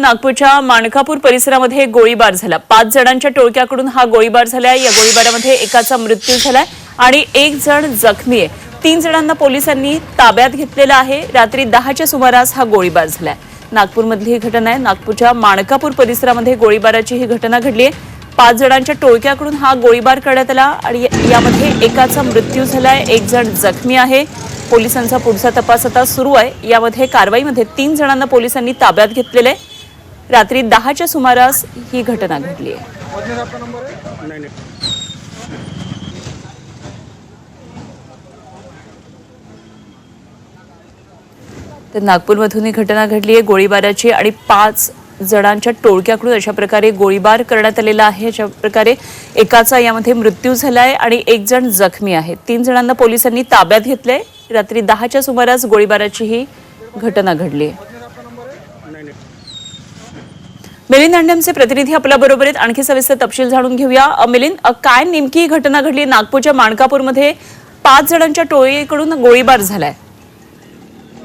येथून नागपूरच्या माणकापूर परिसरामध्ये गोळीबार झाला. पाच जणांच्या टोळक्याकडून हा गोळीबार झालाय. या गोळीबारामध्ये एकाचा मृत्यू झालाय आणि एक जण जखमी आहे. तीन जणांना पोलिसांनी ताब्यात घेतलेला आहे. रात्री दहाच्या सुमारास हा गोळीबार झालाय. नागपूरमधली ही घटना आहे. नागपूरच्या माणकापूर परिसरामध्ये गोळीबाराची ही घटना घडली आहे. पाच जणांच्या टोळक्याकडून हा गोळीबार करण्यात आला आणि यामध्ये एकाचा मृत्यू झालाय. एक जण जखमी आहे. पोलिसांचा पुढचा तपास आता सुरू आहे. यामध्ये कारवाईमध्ये तीन जणांना पोलिसांनी ताब्यात घेतलेलं आहे. रात्री दहाच्या सुमारास ही घटना घडली आहे. तर नागपूरमधून ही घटना घडली आहे. गोळीबाराची आणि पाच जणांच्या टोळक्याकडून अशा प्रकारे गोळीबार करण्यात आलेला आहे. अशा प्रकारे एकाचा यामध्ये मृत्यू झालाय आणि एक जण जखमी आहे. तीन जणांना पोलिसांनी ताब्यात घेतलंय. रात्री दहाच्या सुमारास गोळीबाराची ही घटना घडली आहे. मिलिंद अंडमचे प्रतिनिधी आपल्या बरोबर आहेत आणखी सविस्तर तपशील जाणून घेऊया. मिलिंद काय नेमकी घटना घडली? नागपूरच्या माणकापूरमध्ये पाच जणांच्या टोळीकडून गोळीबार झालाय.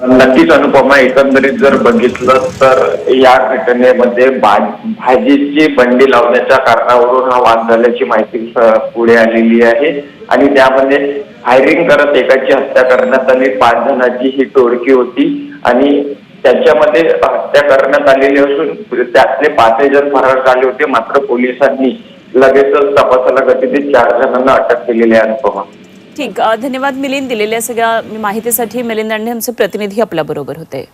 नक्कीच अनुपमा एकंदरीत जर बघितलं तर या घटनेमध्ये भाजीची बंडी लावण्याच्या कारणावरून हा वाद झाल्याची माहिती पुढे आलेली आहे. आणि त्यामध्ये फायरिंग करत एकाची हत्या करण्यात आली. पाच जणांची ही टोळकी होती. आणि त्याच्यामध्ये हत्या करण्यात आलेली असून त्यातले पाचही जण फरार झाले होते. मात्र पोलिसांनी लगेचच तपासाला गती देत चार जणांना अटक केलेली आहे अनुपमा. ठीक धन्यवाद मिलिंद दिलेल्या सगळ्या माहितीसाठी. मिलिंद आमचे प्रतिनिधी आपल्या बरोबर होते.